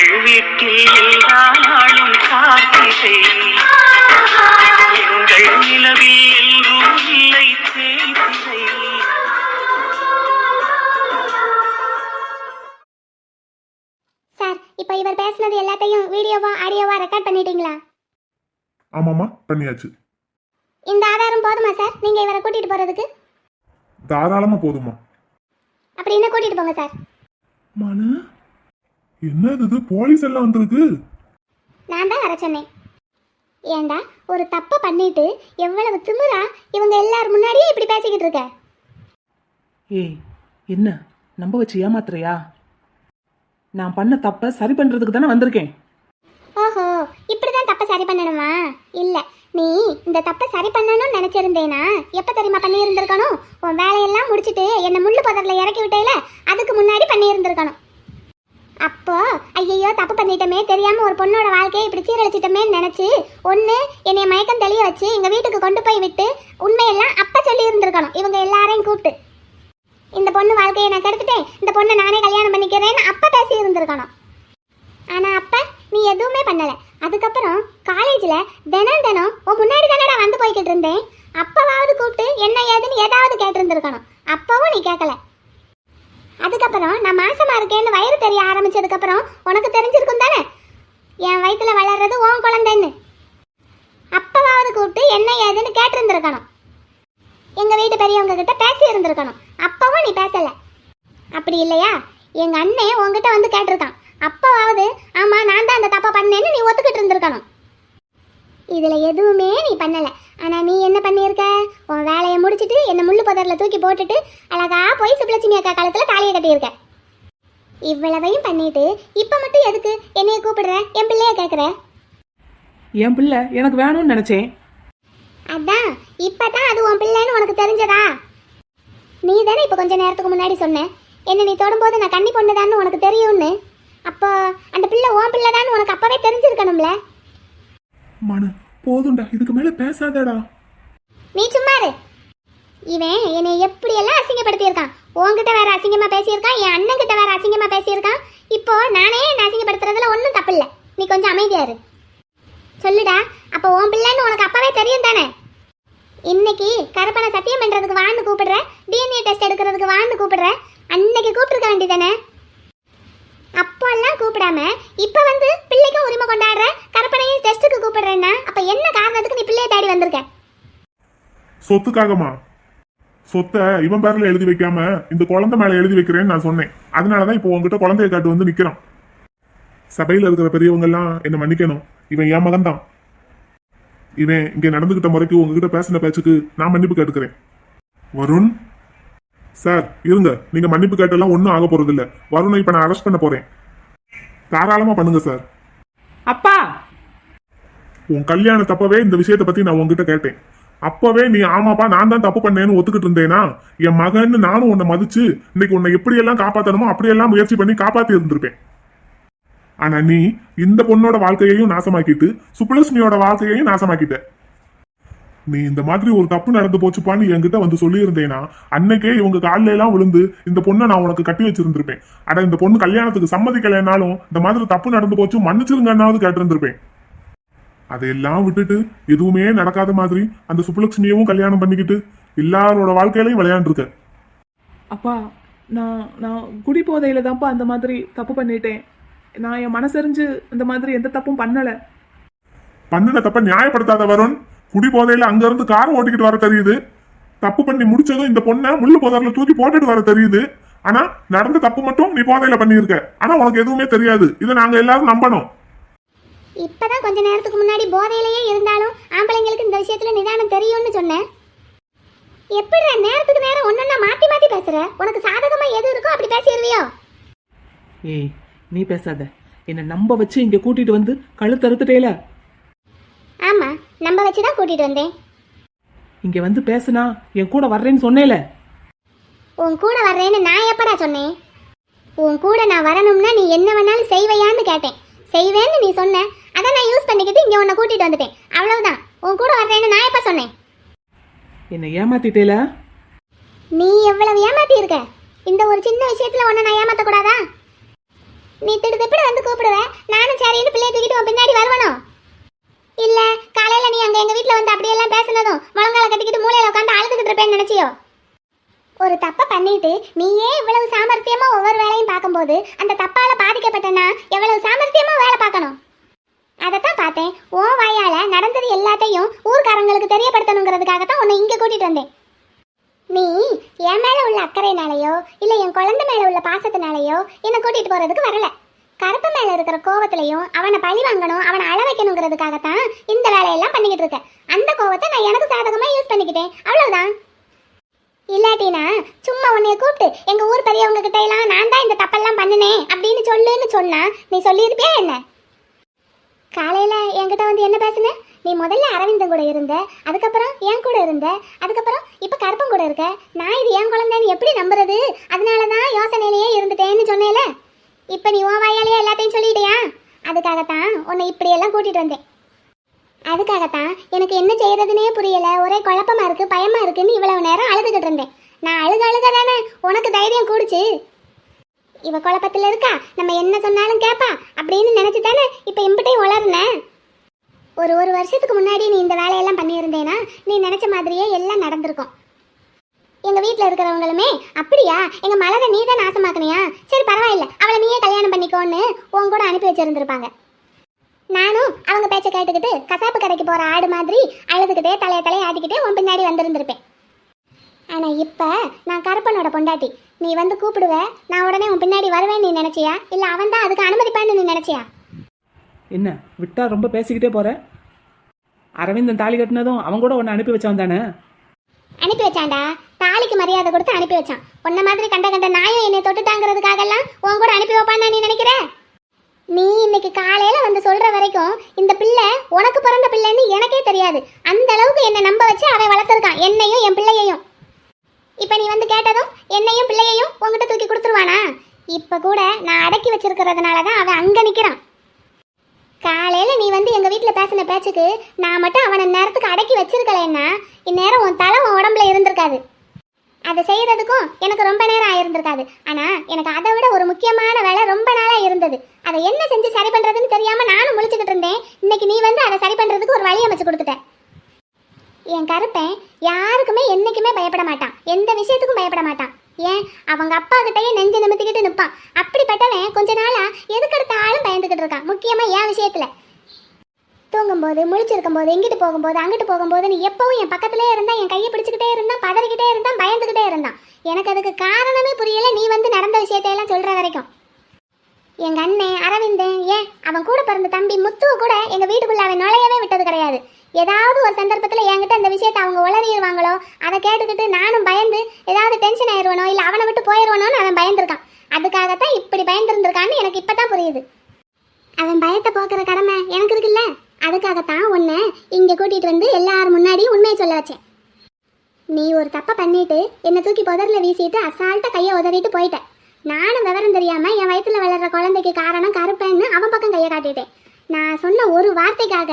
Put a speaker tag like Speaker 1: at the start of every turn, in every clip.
Speaker 1: எங்கள் வீட்டில் எல்லா நாளும் காத்திரை. எங்கள் நிலவில் எல்லோரும் இல்லை தேய்திரை
Speaker 2: சார் இப்போ இவர் பேசுனது எல்லாத்தையும் வீடியோவா ஆடியோவா ரெக்கார்ட் பண்ணிட்டீங்களா?
Speaker 3: ஆமாம்மா பண்ணியாச்சு.
Speaker 2: இந்த ஆதாரம் போதுமா சார்? நீங்க இவரை கூட்டிட்டு போறதுக்கு?
Speaker 3: தாராளமா போதுமா
Speaker 2: அப்படி என்ன கூட்டிட்டு போங்க சார்?
Speaker 3: மனு? என்னது இது? போலீஸ் எல்லாம் வந்திருக்கு.
Speaker 2: நான் தான் வர சொன்னேன். ஏண்டா ஒரு தப்பை பண்ணிட்டு எவ்வளவு திமிரா இவங்க எல்லார் முன்னாடியே இப்படி பேசிக்கிட்டு இருக்க?
Speaker 4: ஏய் என்ன? நம்ப வச்சு ஏமாத்துறியா? நான் பண்ண தப்பை சரி பண்றதுக்கு தானே வந்திருக்கேன்.
Speaker 2: ஓஹோ இப்படிதான் தப்பை சரி பண்ணணுமா? இல்ல நீ இந்த தப்பை சரி பண்ணணும்னு நினைச்சிருந்தேனா? எப்ப தெரியுமா பண்ணியிருந்திருக்கணும்? உன் வேலையெல்லாம் முடிச்சிட்டு என்னை முள்ளு பதர்ல இறக்கி விட்டேல அதுக்கு முன்னாடி பண்ணியிருந்திருக்கணும். அப்போ ஐயையோ தப்பு பண்ணிட்டோமே. தெரியாம ஒரு பொண்ணோட வாழ்க்கையை இப்படி சீரழிச்சிட்டோமேன்னு நினைச்சு ஒண்ணு என்னைய மயக்கம் தெளிய வச்சு எங்க வீட்டுக்கு கொண்டு போய் விட்டு உண்மையெல்லாம் அப்ப சொல்லி இருந்திருக்கணும். இவங்க எல்லாரையும் கூப்பிட்டு. இந்த பொண்ணு வாழ்க்கையை நான் கெடுத்துட்டேன். இந்த பொண்ணை நானே கல்யாணம் பண்ணிக்கிறேன்னு அப்ப பேசி இருந்திருக்கணும். ஆனா அப்ப நீ எதுவுமே பண்ணல. அதுக்கப்புறம் காலேஜ்ல தினம் தினம் உன் முன்னாடி தானடா வந்து போய்கிட்டு இருந்தேன். அப்பவாவது கூப்பிட்டு என்ன ஏதுன்னு ஏதாவது கேட்டிருந்திருக்கணும். அப்பவும் நீ கேட்கல அதுக்கப்புறம் நான் மாசமா இருக்கேன்னு வயிறு தெரிய ஆரம்பிச்சதுக்கு அப்புறம் உனக்கு தெரிஞ்சிருக்கும் தானே? என் வயிற்றுல வளர்றது உன் குழந்தைன்னு. அப்பவாவது கூப்பிட்டு என்ன ஏதுன்னு கேட்டிருந்துருக்கணும். எங்க வீட்டு பெரியவங்க கிட்ட பேசி இருந்திருக்கணும் அப்பவும் நீ பேசல. அப்படி இல்லையா? எங்க அண்ணன் உன்கிட்ட வந்து கேட்டிருக்கான். அப்பவாவது ஆமா நான் தான் அந்த தப்பை பண்ணேன்னு நீ ஒத்துக்கிட்டு இருந்திருக்கணும். இதுல எதுவுமே நீ பண்ணல. ஆனா நீ என்ன பண்ணியிருக்க? உன் வேலையை முடிச்சிட்டு என்ன முள்ளு பதர்ல தூக்கி போட்டுட்டு அழகா போய் சுப்லட்சுமி அக்கா காலத்துல தாலியை கட்டியிருக்க. இவ்வளவையும் பண்ணிட்டு இப்ப மட்டும் எதுக்கு என்னைய கூப்பிடுற? என் பிள்ளைய கேக்குற?
Speaker 4: என் பிள்ளை எனக்கு வேணும்னு நினைச்சேன்.
Speaker 2: அதான் இப்பதான் அது உன் பிள்ளைன்னு உனக்கு தெரிஞ்சதா? நீ தானே இப்போ கொஞ்ச நேரத்துக்கு முன்னாடி சொன்ன. என்ன நீ தொடும்போது நான் கன்னி பொண்ணுதான்னு உனக்கு தெரியும்னு. அப்போ அந்த பிள்ளை உன் பிள்ளைதான்னு உனக்கு அப்பவே தெரிஞ்சிருக்கணும்ல.
Speaker 3: மனு போதும்டா இதுக்கு மேல பேசாதடா.
Speaker 2: நீ சும்மா இரு. இவன் என்னை எப்படியெல்லாம் அசிங்கப்படுத்தியிருக்கான்? உன்கிட்ட வேற அசிங்கமா பேசியிருக்கான் என் அண்ணன் கிட்ட வேற அசிங்கமா பேசியிருக்கான். இப்போ நானே என்ன அசிங்கப்படுத்துறதுல ஒன்றும் தப்பு இல்லை நீ கொஞ்சம் அமைதியா இரு. சொல்லுடா அப்போ உன் பிள்ளைன்னு உனக்கு அப்பவே தெரியும் தானே? இன்னைக்கு கருப்பனை சத்தியம் பண்றதுக்கு வான்னு கூப்பிடுற டிஎன்ஏ டெஸ்ட் எடுக்கிறதுக்கு வான்னு கூப்பிடுற அன்னைக்கு கூப்பிட்டுருக்க வேண்டியதானே அப்போல்லாம் கூப்பிடாம இப்போ வந்து பிள்ளைக்கும் உரிமை கொண்டாடுற கருப்பனையும் டெஸ்ட்டுக்கு கூப்பிடுறேன்னா அப்போ என்ன காரணத்துக்கு நீ பிள்ளையை தேடி வந்திருக்க?
Speaker 3: சொத்துக்காகமா சொத்தை இவன் பேர்ல எழுதி வைக்காம இந்த குழந்தை மேல எழுதி வைக்கிறேன்னு நான் சொன்னேன். அதனாலதான் இப்போ உங்ககிட்ட குழந்தைய காட்டு வந்து நிக்கிறான். சபையில இருக்கிற பெரியவங்க எல்லாம் என்ன மன்னிக்கணும். இவன் என் மகன் தான் இவன் இங்க நடந்துகிட்ட முறைக்கு உங்ககிட்ட பேசின பேச்சுக்கு நான் மன்னிப்பு கேட்டுக்கிறேன். வருண் சார் இருங்க. நீங்க மன்னிப்பு கேட்டெல்லாம் ஒன்றும் ஆக போறது இல்ல வருணை இப்ப நான் அரெஸ்ட் பண்ண போறேன். தாராளமா பண்ணுங்க சார்
Speaker 4: அப்பா!
Speaker 3: உன் கல்யாண தப்பவே இந்த விஷயத்தை பத்தி நான் உன்கிட்ட கேட்டேன். அப்பவே நீ ஆமாப்பா நான் தான் தப்பு பண்ணேன்னு ஒத்துக்கிட்டு இருந்தேனா? என் மகன்னு நானும் உன்னை மதிச்சு இன்னைக்கு உன்னை எப்படியெல்லாம் காப்பாத்தணுமோ அப்படியெல்லாம் முயற்சி பண்ணி காப்பாத்தி இருந்திருப்பேன். ஆனா நீ இந்த பொண்ணோட வாழ்க்கையையும் நாசமாக்கிட்டு சுப்புலட்சுமியோட வாழ்க்கையையும் நாசமாக்கிட்ட. நீ இந்த மாதிரி ஒரு தப்பு நடந்து போச்சுப்பான்னு என்கிட்ட வந்து சொல்லியிருந்தேனா அன்னைக்கே இவங்க காலில எல்லாம் விழுந்து இந்த பொண்ணை நான் உனக்கு கட்டி வச்சிருந்திருப்பேன். அட இந்த பொண்ணு கல்யாணத்துக்கு சம்மதிக்கலைனாலும் இந்த மாதிரி தப்பு நடந்து போச்சு மன்னிச்சிருங்கன்னாவது கேட்டிருந்திருப்பேன். அதையெல்லாம் விட்டுட்டு எதுவுமே நடக்காத மாதிரி அந்த சுப்புலட்சுமியவும் கல்யாணம் பண்ணிக்கிட்டு எல்லாரோட வாழ்க்கையிலையும் விளையாண்டுருக்க.
Speaker 4: அப்பா நான் நான் குடி போதையில தான்ப்பா அந்த மாதிரி தப்பு பண்ணிட்டேன். நான் என் மனசறிஞ்சு இந்த மாதிரி எந்த தப்பும் பண்ணல.
Speaker 3: பண்ணின தப்ப நியாயப்படுத்தாத வருண் குடி போதையில அங்க இருந்து கார் ஓட்டிக்கிட்டு வர தெரியுது. தப்பு பண்ணி முடிச்சதும் இந்த பொண்ணை முள்ளு போதாரில் தூக்கி போட்டுட்டு வர தெரியுது. ஆனா நடந்த தப்பு மட்டும் நீ போதையில பண்ணியிருக்க. ஆனா உனக்கு எதுவுமே தெரியாது. இதை நாங்க எல்லாரும் நம்பணும்.
Speaker 2: இப்பதான் கொஞ்ச நேரத்துக்கு முன்னாடி போதையிலேயே இருந்தாலும் ஆம்பளைங்களுக்கு இந்த விஷயத்துல நிதானம் தெரியும்னு சொன்னேன். எப்படி நேரத்துக்கு நேரம் ஒன்னொன்னா மாத்தி மாத்தி பேசுற? உனக்கு சாதகமா எது இருக்கோ அப்படி பேசிடுவியோ?
Speaker 4: ஏய் நீ பேசாத. என்னை நம்ப வச்சு இங்க கூட்டிட்டு வந்து கழுத்தறுத்துட்டேல.
Speaker 2: ஆமா நம்ப வச்சுதான் கூட்டிட்டு வந்தேன்.
Speaker 4: இங்க வந்து பேசுனா என் கூட வர்றேன்னு சொன்னேல.
Speaker 2: உன் கூட வர்றேன்னு நான் எப்படா சொன்னேன்? உன் கூட நான் வரணும்னா நீ என்ன வேணாலும் செய்வையான்னு கேட்டேன். செய்வேன்னு நீ சொன்ன அதை நான் யூஸ் பண்ணிக்கிட்டு இங்க உன்னை கூட்டிட்டு வந்துட்டேன். அவ்வளவுதான். உன் கூட வர்றேன்னு நான் எப்ப சொன்னேன்?
Speaker 4: என்னை ஏமாத்திட்டேல?
Speaker 2: நீ எவ்வளவு ஏமாத்தி இருக்க இந்த ஒரு சின்ன விஷயத்துல உன்னை நான் ஏமாத்த கூடாதா நீ திடுதிப்புடு வந்து கூப்பிடுவ. நானும் சரின்னு பிள்ளைய தூக்கிட்டு உன் பின்னாடி வருவனோ? இல்ல காலையில நீ அங்க எங்க வீட்ல வந்து அப்படியெல்லாம் பேசினதும் முழங்கால கட்டிக்கிட்டு மூலையில உட்காந்து அழுதுகிட்டு இருப்பேன்னு நினைச்சியோ? ஒரு தப்பை பண்ணிட்டு நீயே இவ்வளவு சாமர்த்தியமா ஒவ்வொரு வேலையும் பார்க்கும்போது அந்த தப்பால பாதிக்கப்பட்டனா எவ்வளவு சாமர்த்தியமா வேலை பார்க்கணும்? அதைத்தான் பார்த்தேன். ஓ வாயால நடந்தது எல்லாத்தையும் ஊர்க்காரங்களுக்கு தெரியப்படுத்தணுங்கிறதுக்காக தான் உன்னை இங்க கூட்டிட்டு வந்தேன். நீ என் மேல உள்ள அக்கறைனாலயோ இல்ல என் குழந்தை மேல உள்ள பாசத்தினாலயோ என்னை கூட்டிட்டு போறதுக்கு வரல. கருப்பு மேல இருக்கிற கோவத்திலையும் அவனை பழி வாங்கணும் அவனை அள வைக்கணுங்கிறதுக்காகத்தான் இந்த வேலையெல்லாம் பண்ணிக்கிட்டு இருக்கேன். அந்த கோவத்தை நான் எனக்கு சாதகமா யூஸ் பண்ணிக்கிட்டேன். அவ்வளவுதான். இல்லாட்டினா சும்மா உன்னைய கூப்பிட்டு எங்க ஊர் பெரியவங்க கிட்ட எல்லாம் நான் தான் இந்த தப்பெல்லாம் பண்ணினேன் அப்படின்னு சொல்லுன்னு சொன்னா நீ சொல்லியிருப்பியா என்ன? காலையில என்கிட்ட வந்து என்ன பேசுன? நீ முதல்ல அரவிந்தன் கூட இருந்த அதுக்கப்புறம் என் கூட இருந்த அதுக்கப்புறம் இப்ப கருப்பன் கூட இருக்க. நான் இது என் குழந்தைன்னு எப்படி நம்புறது? அதனால தான் யோசனையிலேயே இருந்துட்டேன்னு சொன்னேல. இப்போ நீ உன் வாயாலேயே எல்லாத்தையும் சொல்லிட்டியா? அதுக்காகத்தான் உன்னை இப்படியெல்லாம் கூட்டிகிட்டு வந்தேன். அதுக்காகத்தான் எனக்கு என்ன செய்யறதுனே புரியல. ஒரே குழப்பமா இருக்கு பயமா இருக்குன்னு இவ்வளவு நேரம் அழுதுகிட்டு இருந்தேன். நான் அழுக அழுக தானே உனக்கு தைரியம் கூடுச்சு. இவ குழப்பத்தில் இருக்கா? நம்ம என்ன சொன்னாலும் கேட்பா அப்படின்னு நினச்சி தானே இப்போ இம்பிட்டையும் வளர்னேன் ஒரு ஒரு வருஷத்துக்கு முன்னாடி நீ இந்த வேலையெல்லாம் பண்ணியிருந்தேனா நீ நினச்ச மாதிரியே எல்லாம் நடந்திருக்கும். எங்க வீட்ல இருக்கிறவங்களுமே அப்படியா? எங்க மலரை நீ தான் நாசமாக்குனியா? சரி பரவாயில்ல. அவளை நீயே கல்யாணம் பண்ணிக்கோன்னு உன் கூட அனுப்பி வச்சிருந்திருப்பாங்க. நானும் அவங்க பேச்ச கேட்டுக்கிட்டு கசாப்பு கடைக்கு போற ஆடு மாதிரி அழுதுகிட்டே தலைய தலைய ஆட்டிக்கிட்டே உன் பின்னாடி வந்திருந்திருப்பேன். ஆனா இப்ப நான் கருப்பனோட பொண்டாட்டி. நீ வந்து கூப்பிடுவ நான் உடனே உன் பின்னாடி வருவேன் நீ நினைச்சியா? இல்ல அவன் தான் அதுக்கு அனுமதிப்பான்னு நீ நினைச்சியா?
Speaker 4: என்ன விட்டா ரொம்ப பேசிக்கிட்டே போற? அரவிந்தன் தாலி கட்டினதும் அவன் கூட உன்னை அனுப்பி வச்சவன் தானே?
Speaker 2: அனுப்பி வச்சான்டா. தாலிக்கு மரியாதை கொடுத்து அனுப்பி வச்சான். உன்ன மாதிரி கண்ட கண்ட நாயம் என்னை தொட்டுட்டாங்கிறதுக்காகலாம் உன் கூட அனுப்பி வைப்பான்னு நீ நினைக்கிற? நீ இன்னைக்கு காலையில வந்து சொல்ற வரைக்கும் இந்த பிள்ளை உனக்கு பிறந்த பிள்ளைன்னு எனக்கே தெரியாது. அந்த அளவுக்கு என்னை நம்ப வச்சு அவன் வளர்த்துருக்கான். என்னையும் என் பிள்ளையையும். இப்ப நீ வந்து கேட்டதும் என்னையும் பிள்ளையையும் உன்கிட்ட தூக்கி கொடுத்துருவானா? இப்ப கூட நான் அடக்கி வச்சிருக்கிறதுனால தான் அவன் அங்க நிக்கிறான். காலையில் நீ வந்து எங்கள் வீட்டில் பேசின பேச்சுக்கு நான் மட்டும் அவனை நேரத்துக்கு அடக்கி வச்சிருக்கலைன்னா இந்நேரம் உன் தலை உன் உடம்புல இருந்திருக்காது. அதை செய்யறதுக்கும் எனக்கு ரொம்ப நேரம் ஆயிருந்திருக்காது. ஆனா எனக்கு அதை விட ஒரு முக்கியமான வேலை ரொம்ப நாளா இருந்தது. அதை என்ன செஞ்சு சரி பண்றதுன்னு தெரியாம நானும் முழிச்சுக்கிட்டு இருந்தேன். இன்னைக்கு நீ வந்து அதை சரி பண்றதுக்கு ஒரு வழி அமைச்சு கொடுத்துட்ட. என் கருப்பன் யாருக்குமே என்னைக்குமே பயப்பட மாட்டான். எந்த விஷயத்துக்கும் பயப்பட மாட்டான். ஏன்? அவங்க அப்பா கிட்டயே நெஞ்சு நிமித்திக்கிட்டு நிற்பான் அப்படிப்பட்டவன் கொஞ்ச நாளா எதுக்கெடுத்தாலும் பயந்துகிட்டு இருக்கான். முக்கியமா என் விஷயத்துல. தூங்கும்போது முழிச்சிருக்கும் போது எங்கிட்டு போகும்போது அங்கிட்டு போகும்போது நீ எப்பவும் என் பக்கத்திலே இருந்தா என் கையை பிடிச்சிக்கிட்டே இருந்தான் பதறிக்கிட்டே இருந்தான் பயந்துகிட்டே இருந்தான். எனக்கு அதுக்கு காரணமே புரியல. நீ வந்து நடந்த விஷயத்தையெல்லாம் சொல்கிற வரைக்கும். எங்கள் அண்ணன் அரவிந்தன் ஏன் அவன் கூட பிறந்த தம்பி முத்துவ கூட எங்கள் வீட்டுக்குள்ளே அவன் நுழையவே விட்டது கிடையாது. ஏதாவது ஒரு சந்தர்ப்பத்தில் என்கிட்ட அந்த விஷயத்தை அவங்க உளறிடுவாங்களோ அதை கேட்டுக்கிட்டு நானும் பயந்து ஏதாவது டென்ஷன் ஆயிடுவனோ இல்லை அவனை விட்டு போயிடுவானோன்னு அவன் பயந்துருக்கான். அதுக்காகத்தான் இப்படி பயந்துருந்துருக்கான்னு எனக்கு இப்போ தான் புரியுது. அவன் பயத்தை போக்குற கடமை எனக்கு இருக்குல்ல? அதுக்காகத்தான் உன்னை இங்கே கூட்டிகிட்டு வந்து எல்லார் முன்னாடி உண்மையை சொல்ல வச்சேன். நீ ஒரு தப்பை பண்ணிட்டு என்னை தூக்கி புதரில் வீசிட்டு அசால்ட்டாக கையை உதறிட்டு போயிட்ட. நானும் விவரம் தெரியாமல் என் வயிற்றில் வளர்ற குழந்தைக்கு காரணம் கருப்பேன்னு அவன் பக்கம் கையை காட்டிட்டேன். நான் சொன்ன ஒரு வார்த்தைக்காக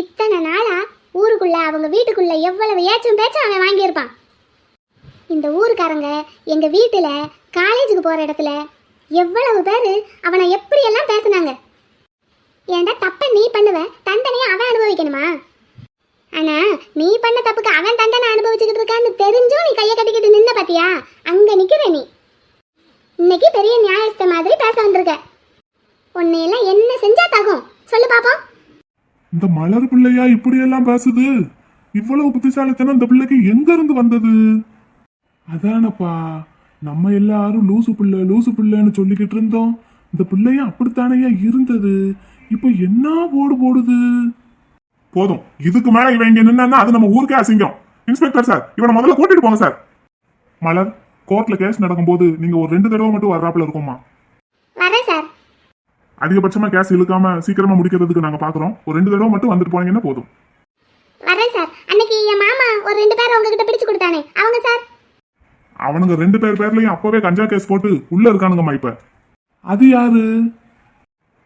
Speaker 2: இத்தனை நாளாக ஊருக்குள்ளே அவங்க வீட்டுக்குள்ளே எவ்வளவு ஏச்சும் பேச்சும் அவன் வாங்கியிருப்பான். இந்த ஊருக்காரங்க எங்கள் வீட்டில் காலேஜுக்கு போகிற இடத்துல எவ்வளவு பேர் அவனை எப்படியெல்லாம் பேசுனாங்க? ஏன்டா தப்ப நீ பண்ணுவ? தண்டனையை அவன் அனுபவிக்கணுமா? ஆனா நீ பண்ண தப்புக்கு அவன் தண்டனை அனுபவிச்சுக்கிட்டு இருக்கான்னு தெரிஞ்சும் நீ கையை கட்டிக்கிட்டு நின்ன பாத்தியா? அங்க நிக்கிற நீ. இன்னைக்கு பெரிய நியாயஸ்த மாதிரி பேச வந்திருக்க. உன்னையெல்லாம் என்ன செஞ்சா தகும்? சொல்லு பாப்போம்.
Speaker 3: இந்த மலர் பிள்ளையா இப்படியெல்லாம் பேசுது? இவ்வளவு புத்திசாலித்தனம் இந்த பிள்ளைக்கு எங்க இருந்து வந்தது? அதானப்பா நம்ம எல்லாரும் லூசு பிள்ளை லூசு பிள்ளைன்னு சொல்லிக்கிட்டு இருந்தோம். இந்த பிள்ளையும் அப்படித்தானையா இருந்தது? இப்போ என்ன போடு போடுது? போதும். இதுக்கு மேல இவன் இங்க நின்னா அது நம்ம ஊருக்கே அசிங்கம். இன்ஸ்பெக்டர் சார் இவனை முதல்ல கூட்டிட்டு போங்க சார். மலர் கோர்ட்ல கேஸ் நடக்கும்போது நீங்க ஒரு ரெண்டு தடவை மட்டும் வர்றாப்புல இருக்குமா
Speaker 2: வரேன் சார்.
Speaker 3: அதிகபட்சமா கேஸ் இழுக்காம சீக்கிரமா முடிக்கிறதுக்கு நாங்க பாக்குறோம். ஒரு ரெண்டு தடவை மட்டும் வந்துட்டு போனீங்கன்னா போதும்.
Speaker 2: வரேன் சார். அன்னைக்கு என் மாமா ஒரு ரெண்டு பேர் உங்ககிட்ட பிடிச்சு கொடுத்தானே. அவங்க சார்?
Speaker 3: அவனுங்க ரெண்டு பேர் பேர்லயும் அப்பவே கஞ்சா கேஸ் போட்டு உள்ள இருக்கானுங்கம்மா இப்ப. அது யாரு?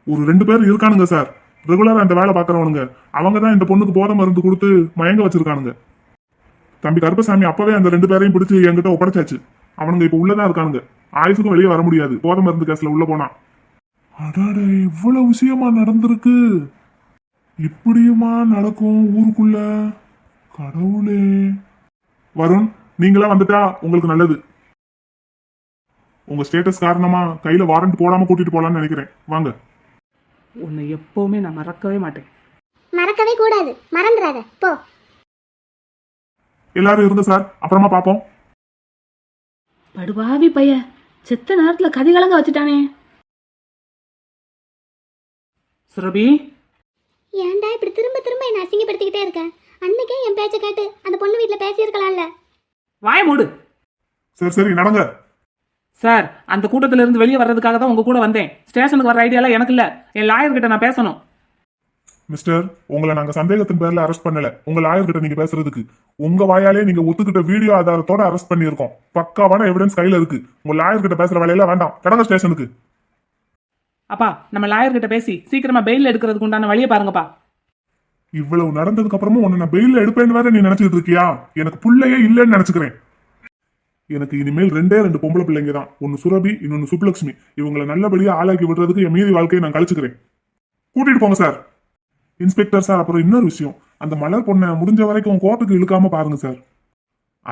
Speaker 3: ஒரு ரெண்டு பேர் இருக்கானுங்க சார் ரெகுலரா இந்த வேலை பாக்குறவனுங்க அவங்க தான் இந்த பொண்ணுக்கு போதை மருந்து கொடுத்து மயங்க வச்சிருக்கானுங்க. தம்பி கருப்பசாமி அப்பவே அந்த ரெண்டு பேரையும் பிடிச்சு என்கிட்ட ஒப்படைச்சாச்சு. அவனுங்க இப்ப உள்ளதான் இருக்கானுங்க. ஆயுசுக்கும் வெளியே வர முடியாது. போதை மருந்து கேஸ்ல உள்ள போனா. அடாடே இவ்வளவு விஷயமா நடந்திருக்கு. இப்படியுமா நடக்கும் ஊருக்குள்ள? கடவுளே. வருண் நீங்களா வந்துட்டா உங்களுக்கு நல்லது. உங்க ஸ்டேட்டஸ் காரணமா கையில வாரண்ட் போடாம கூட்டிட்டு போலாம்னு நினைக்கிறேன். வாங்க.
Speaker 4: உன்னை எப்பவுமே நான் மறக்கவே மாட்டேன்.
Speaker 2: மறக்கவே கூடாது. மறந்துடாத. போ.
Speaker 3: எல்லாரும் இருங்க சார். அப்புறமா பாப்போம்
Speaker 5: படுபாவி பைய செத்த நேரத்துல கதிகலங்க வச்சுட்டானே.
Speaker 4: சுரபி?
Speaker 2: ஏன்டா இப்படி திரும்ப திரும்ப என்ன அசிங்கப்படுத்திக்கிட்டே இருக்க? அன்னைக்கே என் பேச்சை கேட்டு அந்த பொண்ணு வீட்டில் பேசியிருக்கலாம்ல.
Speaker 4: வாய மூடு.
Speaker 3: சரி சரி நடங்க.
Speaker 4: சார் அந்த கூட்டத்துல இருந்து வெளியே வர்றதுக்காக தான் உங்க கூட வந்தேன். ஸ்டேஷனுக்கு வர ஐடியாலாம் எனக்கு இல்ல. என் லாயர் கிட்ட நான் பேசணும்.
Speaker 3: மிஸ்டர் உங்களை நாங்க சந்தேகத்தின் பேர்ல அரெஸ்ட் பண்ணல. உங்க லாயர் கிட்ட நீங்க பேசுறதுக்கு. உங்க வாயாலே நீங்க ஒத்துக்கிட்ட வீடியோ ஆதாரத்தோட அரெஸ்ட் பண்ணியிருக்கோம். பக்காவான எவிடன்ஸ் கையில இருக்கு. உங்க லாயர் கிட்ட பேசுற வேலையெல்லாம் வேண்டாம். கடங்க ஸ்டேஷனுக்கு.
Speaker 4: அப்பா நம்ம லாயர் கிட்ட பேசி சீக்கிரமா பெயில் எடுக்கிறதுக்கு உண்டான வழியை பாருங்கப்பா.
Speaker 3: இவ்வளவு நடந்ததுக்கு அப்புறமும் உன்னை நான் பெயில எடுப்பேன்னு வேற நீ நினைச்சிட்டு இருக்கியா? எனக்கு புள்ளையே இல்லைன்னு நினைச்சுக்கிறேன். எனக்கு இனிமேல் ரெண்டே ரெண்டு பொம்பளை பிள்ளைங்க தான் ஒன்னு சுரபி இன்னொன்னு சுப்புலட்சுமி இவங்களை நல்லபடியா ஆளாக்கி விடுறதுக்கு என் மீதி வாழ்க்கையை நான் கழிச்சுக்கிறேன். கூட்டிட்டு போங்க சார். இன்ஸ்பெக்டர் சார் அப்புறம் இன்னொரு விஷயம். அந்த மலர் பொண்ணை முடிஞ்ச வரைக்கும் கோர்ட்டுக்கு இழுக்காம பாருங்க சார்.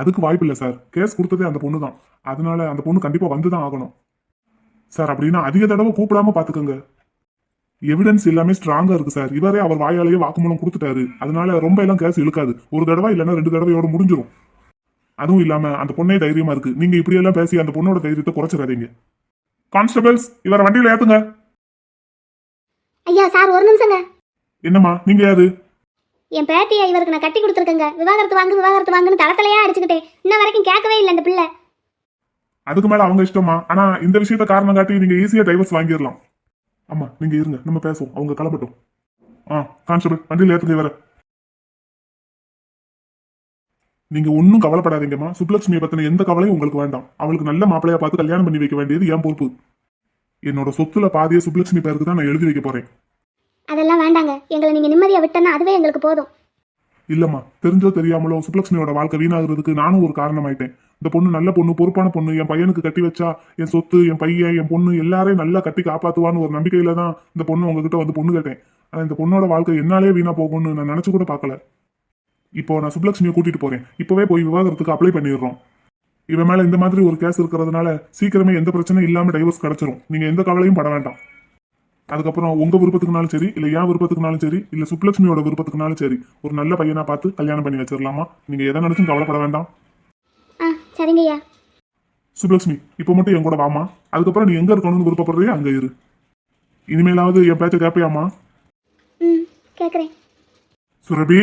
Speaker 3: அதுக்கு வாய்ப்பு இல்லை சார். கேஸ் கொடுத்ததே அந்த பொண்ணு தான் அதனால அந்த பொண்ணு கண்டிப்பா வந்து தான் ஆகணும். சார் அப்படின்னா அதிக தடவை கூப்பிடாம பாத்துக்கோங்க. எவிடன்ஸ் எல்லாமே ஸ்ட்ராங்கா இருக்கு சார். இவரே அவர் வாயாலேயே வாக்குமூலம் கொடுத்துட்டாரு. அதனால ரொம்ப எல்லாம் கேஸ் இழுக்காது. ஒரு தடவை இல்லைன்னா ரெண்டு தடவையோட முடிஞ்சிடும் அதுவும் இல்லாம அந்த பொண்ணே தைரியமா இருக்கு. நீங்க இப்படி எல்லாம் பேசி அந்த பொண்ணோட தைரியத்தை குறைச்சிடாதீங்க. கான்ஸ்டபிள்ஸ் இவரை வண்டியில ஏத்துங்க.
Speaker 2: ஐயா சார் ஒரு நிமிஷங்க.
Speaker 3: என்னம்மா நீங்க யாரு?
Speaker 2: என் பேத்தியை இவருக்கு நான் கட்டி கொடுத்துருக்கேங்க. விவாகரத்து வாங்கு விவாகரத்து வாங்குன்னு தளத்தலையா அடிச்சுக்கிட்டேன். இன்ன வரைக்கும் கேட்கவே இல்லை அந்த பிள்ளை.
Speaker 3: அதுக்கு மேல அவங்க இஷ்டமா ஆனா இந்த விஷயத்த காரணம் காட்டி நீங்க ஈஸியா டைவர்ஸ் வாங்கிடலாம். ஆமா நீங்க இருங்க. நம்ம பேசுவோம். அவங்க கிளம்பட்டும். ஆ கான்ஸ்டபிள் வண்டியில ஏத்துங்க இவரை. நீங்க ஒன்னும் கவலைப்படாதீங்கம்மா. சுப்லட்சுமியை பத்தின எந்த கவலையும் உங்களுக்கு வேண்டாம். அவளுக்கு நல்ல மாப்பிளையா பார்த்து கல்யாணம் பண்ணி வைக்க வேண்டியது என் பொறுப்பு. என்னோட சொத்துல பாதியை சுப்லட்சுமி பேருக்கு தான் நான் எழுதி வைக்க போறேன்.
Speaker 2: அதெல்லாம் வேண்டாங்க. எங்களை நீங்கள் நிம்மதியாக விட்டனா அதுவே எங்களுக்கு போதும்.
Speaker 3: இல்லம்மா. தெரிஞ்சோ தெரியாமலோ சுப்லட்சுமியோட வாழ்க்கை வீணாகிறதுக்கு நானும் ஒரு காரணமாயிட்டேன். இந்த பொண்ணு நல்ல பொண்ணு பொறுப்பான பொண்ணு என் பையனுக்கு கட்டி வச்சா என் சொத்து என் பையன் என் பொண்ணு எல்லாரையும் நல்லா கட்டி காப்பாத்துவான்னு ஒரு நம்பிக்கையில தான் இந்த பொண்ணு உங்ககிட்ட வந்து பொண்ணு கேட்டேன். ஆனா இந்த பொண்ணோட வாழ்க்கை என்னாலே வீணா போகும்னு நான் நினைச்சு கூட பார்க்கல. இப்போ நான் சுப்லட்சுமியை கூட்டிட்டு போறேன். இப்பவே போய் விவாகரத்துக்கு அப்ளை பண்ணிடுறோம். இவன் மேல இந்த மாதிரி ஒரு கேஸ் இருக்கிறதுனால சீக்கிரமே எந்த பிரச்சனையும் இல்லாம டைவர்ஸ் கிடைச்சிரும். நீங்க எந்த கவலையும் பட வேண்டாம். அதுக்கப்புறம் உங்க விருப்பத்துக்குனாலும் சரி இல்ல என் விருப்பத்துக்குனாலும் சரி இல்ல சுப்லட்சுமியோட விருப்பத்துக்குனாலும் சரி ஒரு நல்ல பையனா பார்த்து கல்யாணம் பண்ணி வச்சிடலாமா நீங்க எதை நினைச்சும் கவலைப்பட வேண்டாம்.
Speaker 2: சரிங்கய்யா
Speaker 3: சுப்லட்சுமி இப்போ மட்டும் என் கூட வாமா அதுக்கப்புறம் நீ எங்க இருக்கணும்னு விருப்பப்படுறியோ அங்க இரு. இனிமேலாவது என் பேச்ச கேட்பியாமா
Speaker 2: ம் கேட்குறேன்
Speaker 3: சுரபி?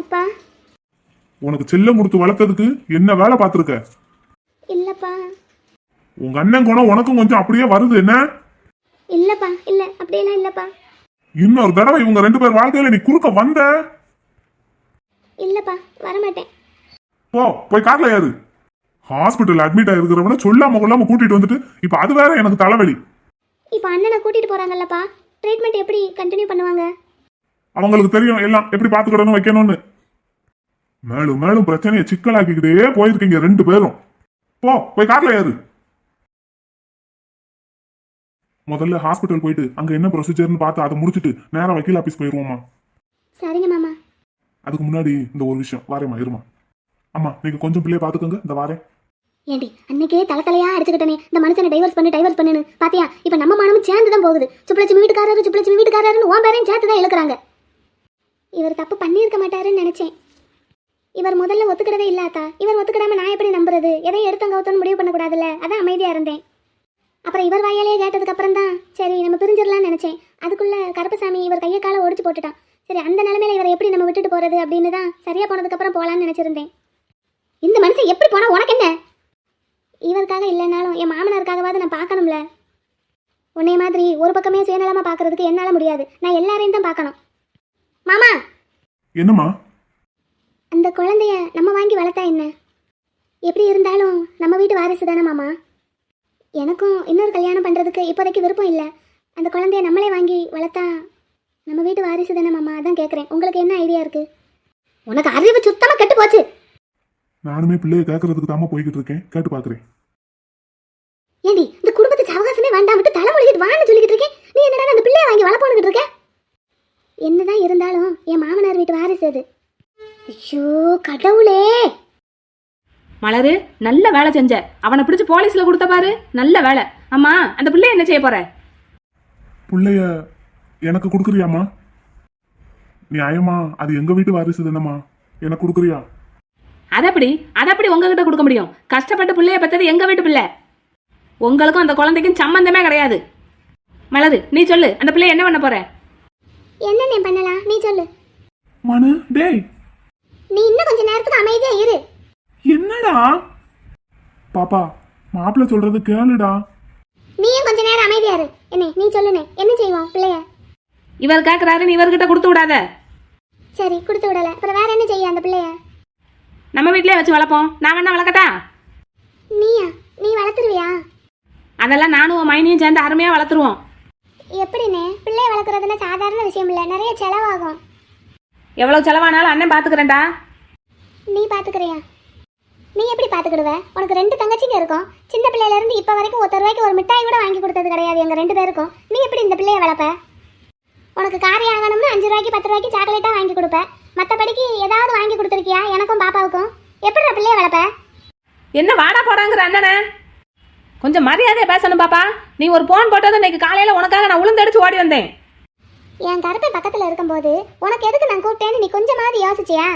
Speaker 2: அப்பா.
Speaker 3: உனக்கு செல்லம் கொடுத்து வளர்த்ததுக்கு என்ன வேலை பார்த்துருக்க?
Speaker 2: இல்லைப்பா.
Speaker 3: உங்க அண்ணன் குணம் உனக்கும் கொஞ்சம் அப்படியே வருது என்ன?
Speaker 2: இல்லைப்பா இல்லை அப்படியெல்லாம் இல்லைப்பா.
Speaker 3: இன்னொரு தடவை இவங்க ரெண்டு பேர் வாழ்க்கையில நீ குறுக்க வந்த?
Speaker 2: இல்லைப்பா வரமாட்டேன்.
Speaker 3: போ போய் கார்ல ஏறு. ஹாஸ்பிட்டல் அட்மிட் ஆயிருக்கிறவன சொல்லாம கொள்ளாம கூட்டிட்டு வந்துட்டு இப்ப அது வேற எனக்கு தலைவலி.
Speaker 2: இப்போ அண்ணனை கூட்டிகிட்டு போகிறாங்கல்லப்பா ட்ரீட்மெண்ட் எப்படி கண்டினியூ பண்ணுவாங்க?
Speaker 3: அவங்களுக்கு தெரியும் எல்லாம் எப்படி பாத்துக்கிடணும் வைக்கணும்னு. மேலும் மேலும் பிரச்சனையை சிக்கலாக்கிக்கிட்டே போயிருக்கீங்க ரெண்டு பேரும். போ போய் கார்ல ஏறு. முதல்ல ஹாஸ்பிட்டல் போயிட்டு அங்க என்ன ப்ரொசீஜர்னு பார்த்து அதை முடிச்சிட்டு நேரா வக்கீல் ஆபீஸ் போயிருவோமா?
Speaker 2: சரிங்க மாமா.
Speaker 3: அதுக்கு முன்னாடி இந்த ஒரு விஷயம். வாரேம்மா இருமா. அம்மா நீங்க கொஞ்சம் பிள்ளைய பாத்துக்கோங்க இந்த வாரேன்
Speaker 2: ஏண்டி அன்னைக்கே தலை தலையா அடிச்சுக்கிட்டனே. இந்த மனுஷனை டைவர்ஸ் பண்ணி டைவர்ஸ் பண்ணுன்னு. பாத்தியா? இப்போ நம்ம மனமும் சேர்ந்து தான் போகுது. சுப்புலட்சுமி வீட்டுக்காரரு சுப்புலட்சுமி வீட்டுக்காரருன்னு உன் பேரையும் சேர்த்து தான் இழுக்கிறாங்க. இவர் தப்பு பண்ணியிருக்க மாட்டாருன்னு நினைச்சேன். இவர் முதல்ல ஒத்துக்கிடவே இல்லாதா? இவர் ஒத்துக்கிடாம நான் எப்படி நம்புறது? எதையும் எடுத்தங்க ஒத்தன்னு முடிவு பண்ணக்கூடாதுல்ல? அதான் அமைதியாக இருந்தேன். அப்புறம் இவர் வாயாலே கேட்டதுக்கு அப்புறம் தான் சரி நம்ம பிரிஞ்சிடலாம்னு நினைச்சேன். அதுக்குள்ள கருப்பசாமி இவர் கையை காலை ஒடிச்சு போட்டுட்டான். சரி அந்த நிலமையில இவரை எப்படி நம்ம விட்டுட்டு போறது அப்படின்னு தான் சரியா போனதுக்கு அப்புறம் நினச்சிருந்தேன் நினைச்சிருந்தேன். இந்த மனுஷன் எப்படி போனா உனக்கு என்ன? இவருக்காக இல்லைனாலும் என் மாமனாருக்காகவாது நான் பார்க்கணும்ல? உன்னைய மாதிரி ஒரு பக்கமே சுயநலமா பார்க்கறதுக்கு என்னால் முடியாது. நான் எல்லாரையும் தான் பார்க்கணும். மாமா!
Speaker 3: என்னம்மா?
Speaker 2: அந்த குழந்தைய நம்ம வாங்கி வளர்த்தா என்ன? எப்படி இருந்தாலும் நம்ம வீட்டு வாரிசு தானே மாமா? எனக்கும் இன்னொரு கல்யாணம் பண்ணுறதுக்கு இப்போதைக்கு விருப்பம் இல்லை. அந்த குழந்தைய நம்மளே வாங்கி வளர்த்தா நம்ம வீட்டு வாரிசு தானே மாமா? அதான் கேட்குறேன் உங்களுக்கு என்ன ஐடியா இருக்கு? உனக்கு அறிவு சுத்தமாக கெட்டு போச்சு.
Speaker 3: நானுமே பிள்ளைய கேட்கறதுக்கு தாமா போய்கிட்டு இருக்கேன். கேட்டு பாக்குறேன்.
Speaker 2: ஏண்டி இந்த குடும்பத்து சவகாசமே வேண்டாமே. வேண்டாம்ட்டு தலை மொழிகிட்டு வான்னு சொல்லிக்கிட்டு இருக்கேன். நீ என்னடா அந்த பிள்ளைய வாங்கி வளர்ப்போனுக்கிட்டு இருக்க? என்னதான் இருந்தாலும் என் மாமனார் வீட்டு வாரிசு அது. ஐயோ கடவுளே.
Speaker 5: மலரு நல்ல வேலை செஞ்ச. அவனை பிடிச்சு போலீஸ்ல கொடுத்த பாரு நல்ல வேலை. அம்மா அந்த பிள்ளை என்ன செய்ய போற?
Speaker 3: பிள்ளைய எனக்கு கொடுக்குறியாம்மா? நியாயமா அது எங்க வீட்டு வாரிசு தானம்மா? எனக்கு கொடுக்குறியா?
Speaker 5: அதப்படி? அதப்படி உங்ககிட்ட கொடுக்க முடியும்? கஷ்டப்பட்டு பிள்ளைய பெற்றது எங்க வீட்டு பிள்ளை? உங்களுக்கும் அந்த குழந்தைக்கும் சம்பந்தமே கிடையாது. மலரு நீ சொல்லு அந்த பிள்ளை என்ன பண்ண போற?
Speaker 2: என்னென்ன பண்ணலாம்? நீ சொல்லு.
Speaker 3: மனு டேய்
Speaker 2: நீ இன்னும் கொஞ்ச நேரத்துக்கு அமைதியா இரு.
Speaker 3: என்னடா? பாப்பா மாப்பிள்ள சொல்றது கேளுடா.
Speaker 2: நீயும் கொஞ்ச நேரம் அமைதியா இரு. என்ன நீ சொல்லுனே என்ன செய்வோம் பிள்ளைய?
Speaker 5: இவர் கேக்குறாரு நீ இவர்கிட்ட கொடுத்து விடாத.
Speaker 2: சரி கொடுத்து விடல. அப்புறம் வேற என்ன செய்ய அந்த பிள்ளைய?
Speaker 5: நம்ம வீட்லயே வச்சு வளர்ப்போம். நான் வேணா வளர்க்கட்டா?
Speaker 2: நீயா? நீ வளர்த்துருவியா?
Speaker 5: அதெல்லாம் நானும் உன் மைனியும் சேர்ந்து அருமையா வளர்த்துருவோம்.
Speaker 2: எப்படிண்ணே? பிள்ளைய வளர்க்குறதுன்னா சாதாரண விஷயம் இல்லை. நிறைய செலவாகும்.
Speaker 5: எவ்வளவு செலவானாலும் அண்ணன் பாத்துக்கிறேன்டா.
Speaker 2: நீ பாத்துக்கிறியா? நீ எப்படி பாத்துக்கிடுவ? உனக்கு ரெண்டு தங்கச்சிங்க இருக்கும். சின்ன பிள்ளையில இருந்து இப்ப வரைக்கும் ஒருத்தர் ரூபாய்க்கு ஒரு மிட்டாய் கூட வாங்கி கொடுத்தது கிடையாது. எங்க ரெண்டு பேருக்கும். நீ எப்படி இந்த பிள்ளைய வளர்ப்ப? உனக்கு காரியம் ஆகணும்னு அஞ்சு ரூபாய்க்கு பத்து ரூபாய்க்கு சாக்லேட்டா வாங்கி கொடுப்ப. மத்தபடிக்கு ஏதாவது வாங்கி கொடுத்துருக்கியா? எனக்கும் பாப்பாவுக்கும். எப்படி பிள்ளைய வளர்ப்ப?
Speaker 5: என்ன வாடா போடாங்கிற அண்ணனே? கொஞ்சம் மரியாதையா பேசணும் பாப்பா. நீ ஒரு போன் போட்டது இன்னைக்கு காலையில உனக்காக நான் உளுந்தடிச்சு ஓடி வந்தேன்.
Speaker 2: என் கருப்பை பக்கத்துல இருக்கும்போது உனக்கு எதுக்கு நான் கூப்பிட்டேன்னு நீ கொஞ்சமாவது யோசிச்சியா?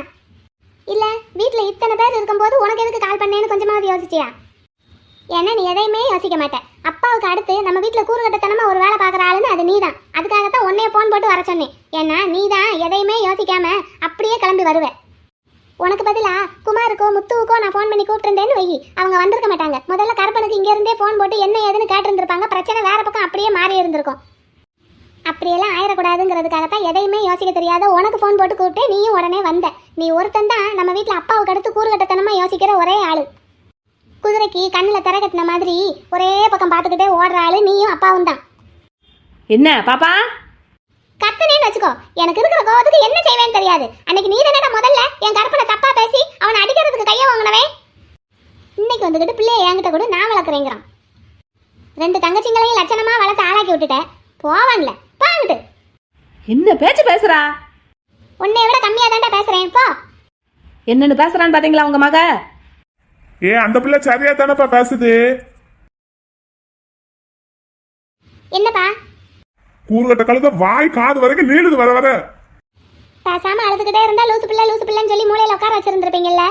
Speaker 2: இல்ல வீட்டில் இத்தனை பேர் இருக்கும்போது உனக்கு எதுக்கு கால் பண்ணேன்னு கொஞ்சமாவது யோசிச்சியா? ஏன்னா நீ எதையுமே யோசிக்க மாட்டேன் அப்பாவுக்கு அடுத்து நம்ம வீட்ல கூறுகட்டத்தனமா ஒரு வேலை பார்க்குற ஆளுன்னு அது நீதான். அதுக்காகத்தான் உன்னைய ஃபோன் போட்டு வர சொன்னேன். ஏன்னா நீ தான் எதையுமே யோசிக்காம அப்படியே கிளம்பி வருவ. உனக்கு பதிலா குமாருக்கோ முத்துவுக்கோ நான் ஃபோன் பண்ணி கூப்பிட்டுருந்தேன்னு வை அவங்க வந்திருக்க மாட்டாங்க. முதல்ல கருப்பனுக்கு இங்கேருந்தே ஃபோன் போட்டு என்ன ஏதுன்னு கேட்டிருந்திருப்பாங்க. பிரச்சனை வேற பக்கம் அப்படியே மாறி இருந்திருக்கும் அப்படியெல்லாம் ஆயிடக்கூடாதுங்கிறதுக்காகத்தான் எதையுமே யோசிக்க தெரியாத உனக்கு ஃபோன் போட்டு கூப்பிட்டு நீயும் உடனே வந்த. நீ ஒருத்தன் தான் நம்ம வீட்டில் அப்பாவுக்கு அடுத்து கூறுகட்டத்தனமா யோசிக்கிற ஒரே ஆளு. குதிரைக்கு கண்ணில் தர கட்டின மாதிரி ஒரே பக்கம் பார்த்துக்கிட்டே ஓடுற ஆளு நீயும் அப்பாவும் தான்.
Speaker 5: என்ன பாப்பா?
Speaker 2: கத்துனேன்னு வச்சுக்கோ. எனக்கு இருக்கிற கோவத்துக்கு என்ன செய்வேன்னு தெரியாது. அன்னைக்கு நீ தானடா முதல்ல என் கற்பனை தப்பா பேசி அவனை அடிக்கிறதுக்கு கையை வாங்கினவே? இன்னைக்கு வந்துக்கிட்டு பிள்ளைய என்கிட்ட கூட நான் வளர்க்குறேங்கிறான். ரெண்டு தங்கச்சிங்களையும் லட்சணமா வளர்த்து ஆளாக்கி விட்டுட்டேன் போவான்ல. பாங்கிட்டு
Speaker 5: என்ன பேச்சு பேசுறா?
Speaker 2: உன்னை விட கம்மியா தான்டா பேசுறேன் போ.
Speaker 5: என்னன்னு பேசுறான்னு பாத்தீங்களா உங்க மக?
Speaker 3: ஏ அந்த பிள்ளை சரியா தானப்பா பேசுது?
Speaker 2: என்னப்பா?
Speaker 3: கூறுகட்ட கழுத வாய் காது வரைக்கும் நீளுது வர வர.
Speaker 2: பேசாம அழுதுகிட்டே இருந்தா லூசு பிள்ளை லூசு பிள்ளைன்னு சொல்லி மூலையில உட்கார வச்சிருந்திருப்பீங்கல்ல?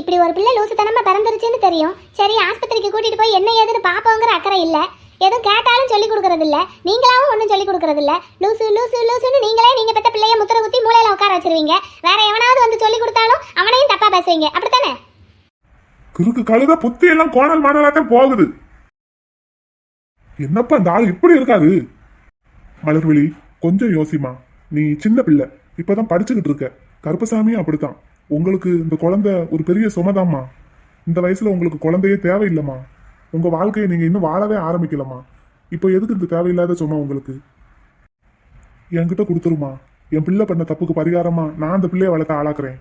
Speaker 2: இப்படி ஒரு பிள்ளை லூசுத்தனமா பிறந்துருச்சுன்னு தெரியும். சரி ஆஸ்பத்திரிக்கு கூட்டிட்டு போய் என்ன ஏதுன்னு பாப்போங்கிற அக்கறை இல்ல. எதுவும் கேட்டாலும் சொல்லி கொடுக்கறது இல்ல நீங்களாவும் ஒன்றும் சொல்லி கொடுக்கறது இல்ல லூசு லூசு லூசுன்னு நீங்களே நீங்க பெத்த பிள்ளைய முத்திர குத்தி மூலையில உட்கார வச்சிருவீங்க. வேற எவனாவது வந்து சொல்லி கொடுத்தாலும் அவனையும் தப்பா பேசுவீங்க. அப்படித்தானே?
Speaker 3: குறுக்கு கழுத புத்தி எல்லாம் கோணல் மாடலாத்தான் போகுது. என்னப்பா இந்த ஆள் இப்படி இருக்காது மலர்விழி கொஞ்சம் யோசிமா நீ சின்ன பிள்ளை. இப்பதான் படிச்சுக்கிட்டு இருக்க. கருப்பசாமியும் அப்படித்தான். உங்களுக்கு இந்த குழந்தை ஒரு பெரிய சுமதாம்மா. இந்த வயசுல உங்களுக்கு குழந்தையே தேவையில்லைம்மா. உங்கள் வாழ்க்கையை நீங்கள் இன்னும் வாழவே ஆரம்பிக்கலம்மா. இப்போ எதுக்கு இந்த தேவையில்லாத சும்மா உங்களுக்கு? என்கிட்ட கொடுத்துருமா. என் பிள்ளை பண்ண தப்புக்கு பரிகாரமா நான் அந்த பிள்ளைய வளர்த்த ஆளாக்குறேன்.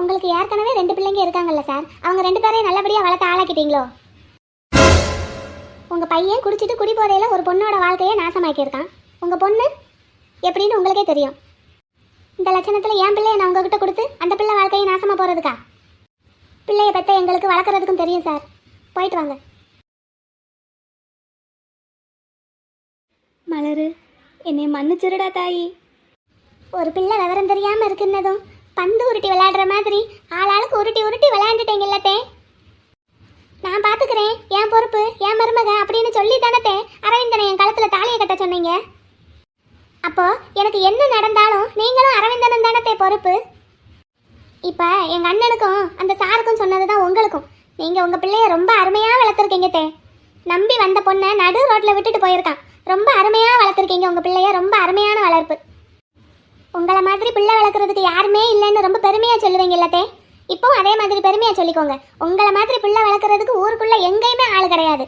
Speaker 2: உங்களுக்கு ஏற்கனவே ரெண்டு பிள்ளைங்க இருக்காங்கல்ல சார்? அவங்க ரெண்டு பேரையும் நல்லபடியா வளர்த்து ஆளாக்கிட்டீங்களோ? உங்க பையன் குடிச்சிட்டு குடி போதையில ஒரு பொண்ணோட வாழ்க்கையை நாசமாக்கியிருக்கான். உங்க பொண்ணு? எப்படின்னு உங்களுக்கே தெரியும். இந்த லட்சணத்துல என் பிள்ளைய நான் உங்ககிட்ட கொடுத்து அந்த பிள்ளை வாழ்க்கையை நாசமா போறதுக்கா? பிள்ளைய பெத்த எங்களுக்கு வளர்க்குறதுக்கும் தெரியும் சார். போயிட்டு வாங்க. மலரு என்னை மன்னிச்சிருடா தாயி. ஒரு பிள்ளை விவரம் தெரியாம இருக்குன்னதும் பந்து உருட்டி விளையாடுற மாதிரி ஆளாளுக்கு உருட்டி உருட்டி விளையாண்டுட்டீங்கல்லத்தே நான் பாத்துக்கிறேன் என் பொறுப்பு என் மருமக அப்படின்னு சொல்லி தானத்தே அரவிந்தனை என் கழுத்துல தாலியை கட்ட சொன்னீங்க. அப்போ எனக்கு என்ன நடந்தாலும் நீங்களும் அரவிந்தனும் தானத்தே பொறுப்பு. இப்ப எங்க அண்ணனுக்கும் அந்த சாருக்கும் சொன்னதுதான் உங்களுக்கும். நீங்க உங்க பிள்ளைய ரொம்ப அருமையா வளர்த்துருக்கீங்க தே. நம்பி வந்த பொண்ணை நடு ரோட்ல விட்டுட்டு போயிருக்கான். ரொம்ப அருமையா வளர்த்துருக்கீங்க. உங்க பிள்ளைய ரொம்ப அருமையான வளர்ப்பு. உங்களை மாதிரி பிள்ளை வளர்க்குறதுக்கு யாருமே இல்லைன்னு ரொம்ப பெருமையாக சொல்லுவீங்க இல்லத்தே. இப்போ அதே மாதிரி பெருமையாக சொல்லிக்கோங்க. உங்களை மாதிரி பிள்ளை வளர்க்குறதுக்கு ஊருக்குள்ளே எங்கேயுமே ஆள் கிடையாது.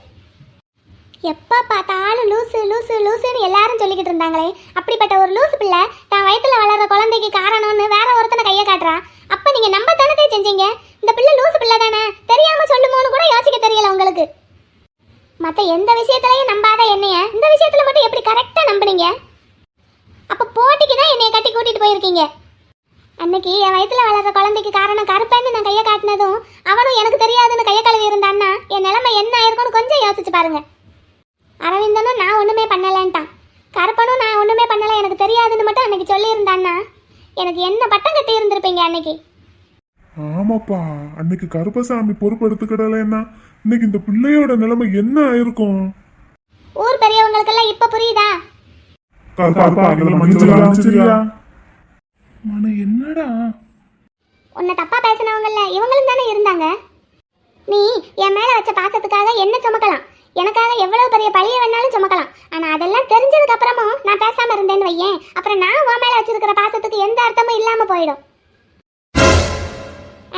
Speaker 2: எப்போ பார்த்தாலும் லூசு லூசு லூசுன்னு எல்லாரும் சொல்லிக்கிட்டு இருந்தாங்களே. அப்படிப்பட்ட ஒரு லூசு பிள்ளை தான் வயித்துல வளர்ற குழந்தைக்கு காரணம்னு வேற ஒருத்தனை கையை காட்டுறா? அப்போ நீங்கள் நம்ப தானே செஞ்சீங்க. இந்த பிள்ளை லூசு பிள்ளை தானே. தெரியாமல் சொல்லுமோன்னு கூட யோசிக்க தெரியல உங்களுக்கு. மத்த எந்த விஷயத்துலயும் நம்பாத இந்த விஷயத்துல மட்டும் எப்படி கரெக்டா நம்புனீங்க? அப்ப போட்டிக்கு தான் என்னைய கட்டி கூட்டிட்டு போயிருக்கீங்க. அன்னைக்கு என் வயித்துல வளர்ற குழந்தைக்கு காரணம் கருப்பேன்னு நான் கையை காட்டினதும் அவனும் எனக்கு தெரியாதுன்னு கையை கழுவி இருந்தான்னா என் நிலைமை என்ன ஆயிருக்கும்னு கொஞ்சம் யோசிச்சு பாருங்க. அரவிந்தனும் நான் ஒண்ணுமே பண்ணலன்ட்டான். கருப்பனும் நான் ஒண்ணுமே பண்ணல எனக்கு தெரியாதுன்னு மட்டும் அன்னைக்கு சொல்லியிருந்தான்னா எனக்கு என்ன பட்டம் கட்டி இருந்திருப்பீங்க அன்னைக்கு?
Speaker 3: ஆமாப்பா அன்னைக்கு கருப்பசாமி பொறுப்பு எடுத்துக்கிடலன்னா இன்னைக்கு இந்த பிள்ளையோட நிலைமை என்ன ஆயிருக்கும்?
Speaker 2: ஊர் பெரியவங்களுக்கெல்லாம் இப்ப புரியுதா?
Speaker 4: மன என்னடா?
Speaker 2: உன்னை தப்பா பேசினவங்கல்ல இவங்களும் தானே இருந்தாங்க? நீ என் மேல வச்ச பாசத்துக்காக என்ன சுமக்கலாம்? எனக்காக எவ்வளவு பெரிய பழிய வேணாலும் சுமக்கலாம். ஆனா அதெல்லாம் தெரிஞ்சதுக்கு அப்புறமும் நான் பேசாம இருந்தேன்னு வையேன். அப்புறம் நான் உன் மேல வச்சிருக்கிற பாசத்துக்கு எந்த அர்த்தமும் இல்லாம போயிடும்.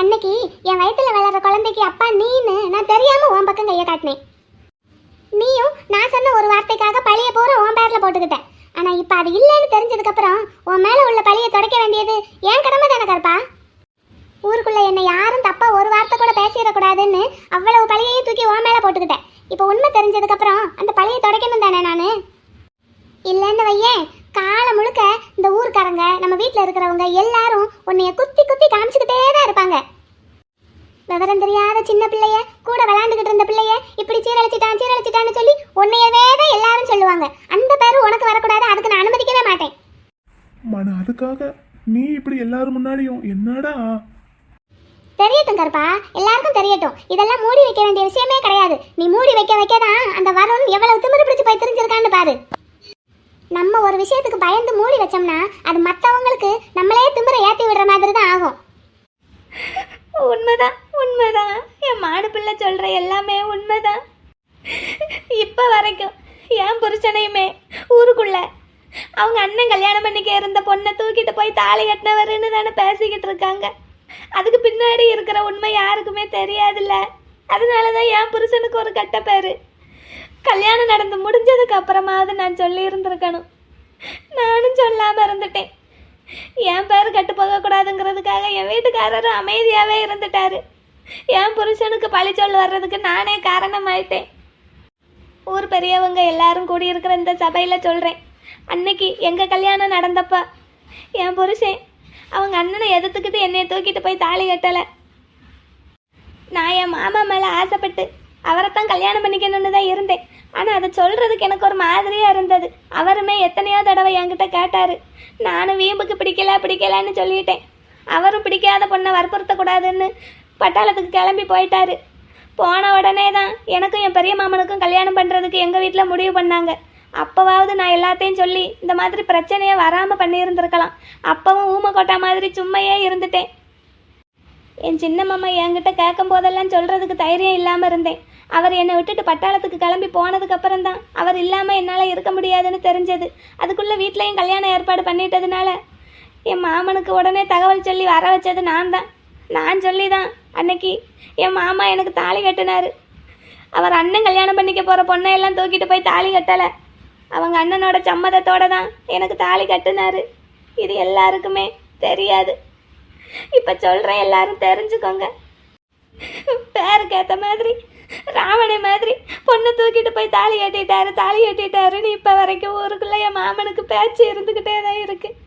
Speaker 2: அன்னைக்கு என் வயித்துல வளர்ற குழந்தைக்கு அப்பா நீன்னு நான் தெரியாம உன் பக்கம் கையை காட்டினேன். நீயும் நான் சொன்ன ஒரு வார்த்தைக்காக பழைய பூரா உன் பேரில் போட்டுக்கிட்டேன் ஆனால் இப்போ அது இல்லைன்னு தெரிஞ்சதுக்கப்புறம் உன் மேலே உள்ள பழியை துடைக்க வேண்டியது ஏன் கடமை தானே கருப்பா? ஊருக்குள்ளே என்னை யாரும் தப்பாக ஒரு வார்த்தை கூட பேசிடக்கூடாதுன்னு அவ்வளவு பழியையும் தூக்கி உன் மேலே போட்டுக்கிட்டேன் இப்போ உண்மை தெரிஞ்சதுக்கப்புறம் அந்த பழியை தொடக்கணும் தானே நான்? இல்லைன்னு வையேன் காலம் முழுக்க இந்த ஊர்க்காரங்க நம்ம வீட்டில் இருக்கிறவங்க எல்லாரும் உன்னைய குத்தி குத்தி காமிச்சுக்கிட்டே தான் இருப்பாங்க. விவரம் தெரியாத சின்ன பிள்ளைய கூட விளையாண்டுகிட்டு இருந்த பிள்ளைய இப்படி சீரழிச்சிட்டான் சீரழிச்சிட்டான்னு சொல்லி உன்னையவே தான் எல்லாரும் சொல்லுவாங்க. அந்த பேரு உனக்கு வரக்கூடாது அதுக்கு நான் அனுமதிக்கவே மாட்டேன்.
Speaker 4: மன அதுக்காக நீ இப்படி எல்லாரும் முன்னாடியும் என்னடா?
Speaker 2: தெரியட்டும் கருப்பா எல்லாருக்கும் தெரியட்டும். இதெல்லாம் மூடி வைக்க வேண்டிய விஷயமே கிடையாது. நீ மூடி வைக்க வைக்க தான் அந்த வருண் எவ்வளவு திமிரு பிடிச்சு போய் தெரிஞ்சிருக்கான்னு பாரு. நம்ம ஒரு விஷயத்துக்கு பயந்து மூடி வச்சோம்னா அது மற்றவங்களுக்கு நம்மளே திமிரை ஏற்றி விடுற மாதிரி தான் ஆகும்.
Speaker 6: உண்மைதான் உண்மைதான். என் மாடு பிள்ளை சொல்கிற எல்லாமே உண்மைதான். இப்போ வரைக்கும் என் புருஷனையுமே ஊருக்குள்ள அவங்க அண்ணன் கல்யாணம் பண்ணிக்க இருந்த பொண்ணை தூக்கிட்டு போய் தாலி கட்டினவருன்னு தானே பேசிக்கிட்டு இருக்காங்க. அதுக்கு பின்னாடி இருக்கிற உண்மை யாருக்குமே தெரியாதுல்ல. அதனால தான் என் புருஷனுக்கு ஒரு கட்ட பேர். கல்யாணம் நடந்து முடிஞ்சதுக்கு அப்புறமாவது நான் சொல்லி இருந்திருக்கணும் நானும் சொல்லாம இருந்துட்டேன். என் பேர் கட்டு போகக்கூடாதுங்கிறதுக்காக என் வீட்டுக்காரரும் அமைதியாகவே இருந்துட்டாரு. என் புருஷனுக்கு பழிச்சொல் வர்றதுக்கு நானே காரணமாயிட்டேன். ஊர் பெரியவங்க எல்லாரும் கூடியிருக்கிற இந்த சபையில் சொல்கிறேன் அன்னைக்கு எங்கள் கல்யாணம் நடந்தப்ப என் புருஷன் அவங்க அண்ணனை எதிர்த்துக்கிட்டு என்னை தூக்கிட்டு போய் தாலி கட்டலை. நான் என் மாமா மேலே ஆசைப்பட்டு அவரைத்தான் கல்யாணம் பண்ணிக்கணும்னு தான் இருந்தேன். ஆனால் அதை சொல்கிறதுக்கு எனக்கு ஒரு மாதிரியாக இருந்தது. அவருமே எத்தனையோ தடவை என்கிட்ட கேட்டார். நானும் வீம்புக்கு பிடிக்கல பிடிக்கலன்னு சொல்லிட்டேன். அவரும் பிடிக்காத பொண்ணை வற்புறுத்தக்கூடாதுன்னு பட்டாளத்துக்கு கிளம்பி போயிட்டாரு. போன உடனே தான் எனக்கும் என் பெரிய மாமனுக்கும் கல்யாணம் பண்ணுறதுக்கு எங்கள் வீட்டில் முடிவு பண்ணாங்க. அப்போவாவது நான் எல்லாத்தையும் சொல்லி இந்த மாதிரி பிரச்சனையை வராமல் பண்ணியிருந்திருக்கலாம். அப்பவும் ஊமை கொட்டா மாதிரி சும்மையே இருந்துட்டேன். என் சின்ன மாமா என்கிட்ட கேட்கும் போதெல்லாம் சொல்கிறதுக்கு தைரியம் இல்லாமல் இருந்தேன். அவர் என்னை விட்டுட்டு பட்டாளத்துக்கு கிளம்பி போனதுக்கு அப்புறம் தான். அவர் இல்லாமல் என்னால் இருக்க முடியாதுன்னு தெரிஞ்சது. அதுக்குள்ளே வீட்லேயும் கல்யாணம் ஏற்பாடு பண்ணிட்டதுனால என் மாமனுக்கு உடனே தகவல் சொல்லி வர வச்சது நான் தான். நான் சொல்லி தான் அன்னைக்கு என் மாமா எனக்கு தாலி கட்டினார். அவர் அண்ணன் கல்யாணம் பண்ணிக்க போகிற பொண்ணை எல்லாம் தூக்கிட்டு போய் தாலி கட்டலை. அவங்க அண்ணனோட சம்மதத்தோட தான் எனக்கு தாலி கட்டினாரு. இது எல்லாருக்குமே தெரியாது. இப்போ சொல்கிறேன் எல்லாரும் தெரிஞ்சுக்கோங்க. பேருக்கு ஏற்ற மாதிரி ராவணை மாதிரி பொண்ணை தூக்கிட்டு போய் தாலி கட்டிட்டாரு தாலி கட்டிட்டாருன்னு இப்போ வரைக்கும் ஊருக்குள்ளே என் மாமனுக்கு பேச்சு இருந்துக்கிட்டே தான் இருக்குது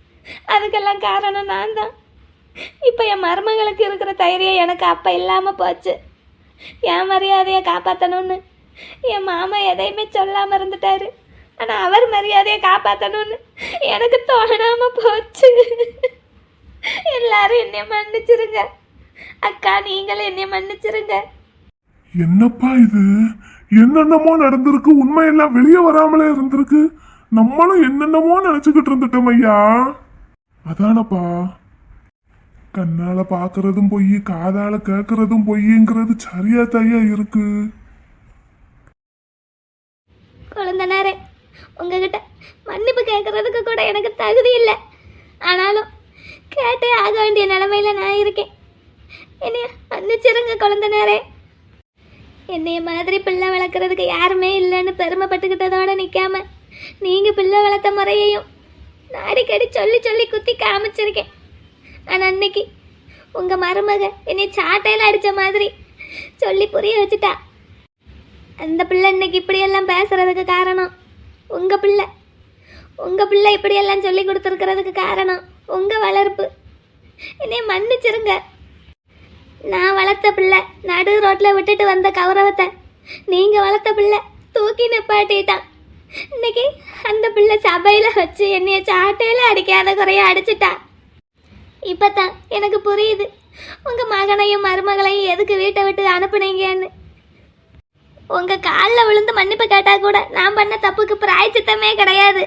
Speaker 6: அதுக்கெல்லாம் காரணம் நான் தான். இப்போ என் மருமகளுக்கு இருக்கிற தைரியம் எனக்கு அப்போ இல்லாமல் போச்சு. என் மரியாதையை காப்பாற்றணும்னு என் மாமா எதையுமே சொல்லாமல் இருந்துட்டாரு. ஆனால் அவர் மரியாதையை காப்பாற்றணும்னு எனக்கு தோணாமல் போச்சு. எல்லாரும் என்னை மன்னிச்சிருங்க. அக்கா நீங்களும் என்னை மன்னிச்சிருங்க.
Speaker 3: என்னப்பா இது? என்னென்னமோ நடந்திருக்கு. உண்மையெல்லாம் வெளியே வராமலே இருந்திருக்கு. நம்மளும் என்னென்னமோ நினைச்சுக்கிட்டு இருந்துட்டோம் ஐயா. அதானப்பா. கண்ணால பாக்குறதும் பொய் காதால கேக்குறதும் பொய்ங்கிறது சரியா தையா இருக்கு?
Speaker 6: குழந்தனாரே உங்ககிட்ட மன்னிப்பு கேட்கறதுக்கு கூட எனக்கு தகுதி இல்லை. ஆனாலும் கேட்டே ஆக வேண்டிய நிலமையில நான் இருக்கேன். என்னைய மன்னிச்சிருங்க குழந்தனாரே. என்னைய மாதிரி பிள்ளை வளர்க்குறதுக்கு யாருமே இல்லைன்னு பெருமைப்பட்டுக்கிட்டதோட நிற்காம நீங்கள் பிள்ளை வளர்த்த முறையையும் நான் அடிக்கடி சொல்லி சொல்லி குத்தி காமிச்சிருக்கேன். ஆனால் அன்னைக்கு உங்கள் மருமக என்னை சாட்டையில் அடித்த மாதிரி சொல்லி புரிய வச்சுட்டா. அந்த பிள்ளை இன்னைக்கு இப்படியெல்லாம் பேசுகிறதுக்கு காரணம் உங்கள் பிள்ளை. உங்கள் பிள்ளை இப்படியெல்லாம் சொல்லி கொடுத்துருக்கிறதுக்கு காரணம் உங்கள் வளர்ப்பு. என்னை மன்னிச்சிருங்க. நான் வளர்த்த பிள்ளை. நடு ரோட்டில் விட்டுட்டு வந்த கௌரவத்தை நீங்கள் வளர்த்த பிள்ளை. தூக்கி நிப்பாட்டிட்டான் இன்னைக்கு அந்த பிள்ளை சபையில் வச்சு என்னைய சாட்டையில் அடிக்காத குறைய அடிச்சிட்டா. இப்பதான் எனக்கு புரியுது. உங்கள் மகனையும் மருமகளையும் எதுக்கு வீட்டை விட்டு அனுப்புனீங்கன்னு. உங்கள் காலில் விழுந்து மன்னிப்பு கேட்டால் கூட நான் பண்ண தப்புக்கு பிராய்ச்சித்தமே கிடையாது.